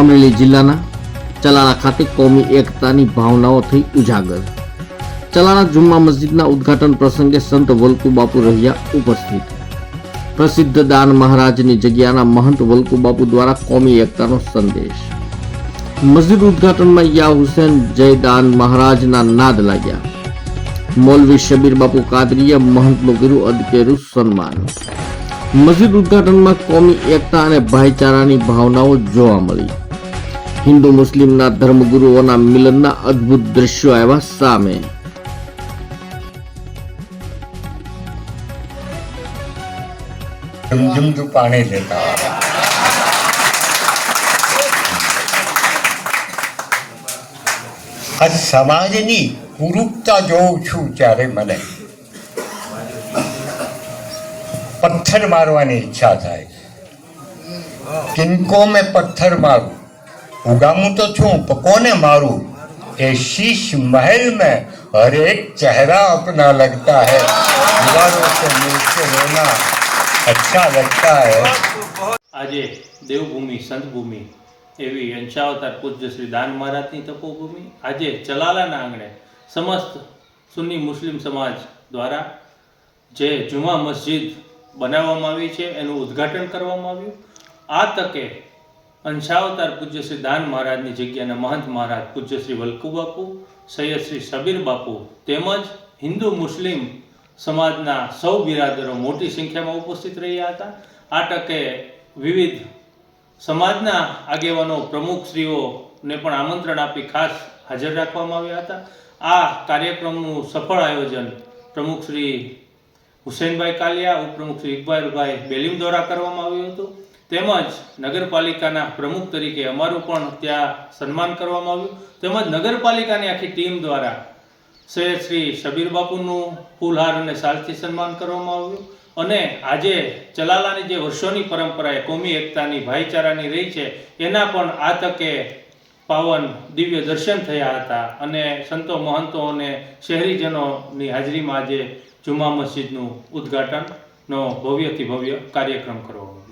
અમરેલી જિલ્લાના ચલાલા ખાતે કોમી એકતાની ભાવનાઓ થઈ ઉજાગર. ચલાલા જુમ્મા મસ્જિદના ઉદ્ઘાટન પ્રસંગે સંત વલકુ બાપુ રહ્યા ઉપસ્થિત. પ્રસિદ્ધ દાન મહારાજની જગ્યાના મહંત વલકુ બાપુ દ્વારા કોમી એકતાનો સંદેશ. મસ્જિદ ઉદ્ઘાટનમાં યા હુસેન જય દાન મહારાજના નાદ લાગ્યા. મૌલવી શબીર બાપુ કાદરીએ મહંતનું કર્યું અદકેરું સન્માન. મસ્જિદ ઉદ્ઘાટનમાં કોમી એકતા અને ભાઈચારાની ભાવનાઓ જોવા મળી. હિન્દુ મુસ્લિમના ધર્મગુરુઓના મિલનના અદ્ભુત દ્રશ્યો આવ્યા સામે. ઝુમઝુમતું પાણી લેતા આ સમાજની કુરૂપતા જોઉં છું ત્યારે મને. પથ્થર મારવાની ઈચ્છા થાય. કિનકો મેં પથ્થર મારું. ઉગામું તો છું પણ કોને મારું એ शीश महल में हर एक चेहरा अपना लगता है दीवारों से मिलके रोना अच्छा लगता है આજે દેવભૂમિ સંતભૂમિ એવી અંશાવતાર પૂજ્ય શ્રી દાન મહારાજની તપોભૂમિ આજે ચલાલાના આંગણે સમસ્ત સુન્ની મુસ્લિમ સમાજ દ્વારા જે જુમા મસ્જિદ બનાવવામાં આવી છે એનું ઉદ્ઘાટન કરવામાં આવ્યું આ તકે અંશાવતાર પૂજ્ય શ્રી દાન મહારાજની જગ્યાના મહંત મહારાજ પૂજ્ય શ્રી વલ્કુ બાપુ સૈયદ શ્રી શબીર બાપુ તેમજ હિન્દુ મુસ્લિમ સમાજના સૌ બિરાદરો મોટી સંખ્યામાં ઉપસ્થિત રહ્યા હતા. આ ટકે વિવિધ સમાજના આગેવાનો, પ્રમુખશ્રીઓને પણ આમંત્રણ આપી ખાસ હાજર રાખવામાં આવ્યા હતા. આ કાર્યક્રમનું સફળ આયોજન પ્રમુખ શ્રી હુસેનભાઈ કાલિયા ઉપપ્રમુખ શ્રી ઇકબાલભાઈ બેલીમ દ્વારા કરવામાં આવ્યું હતું. તેમજ નગરપાલિકાના પ્રમુખ તરીકે અમારું પણ ત્યાં સન્માન કરવામાં આવ્યું. તેમજ નગરપાલિકાની આખી ટીમ દ્વારા સૈયદ શ્રી શબીર બાપુનું ફૂલહાર અને સાલથી સન્માન કરવામાં આવ્યું. અને આજે ચલાલાની જે વર્ષોની પરંપરા એ કોમી એકતાની ભાઈચારાની રહી છે, એના પણ આ તકે પાવન દિવ્ય દર્શન થયા હતા. અને સંતો મહંતો અને શહેરીજનોની હાજરીમાં આજે જુમા મસ્જિદનું ઉદ્ઘાટનનો ભવ્યથી ભવ્ય કાર્યક્રમ કરવામાં આવ્યો.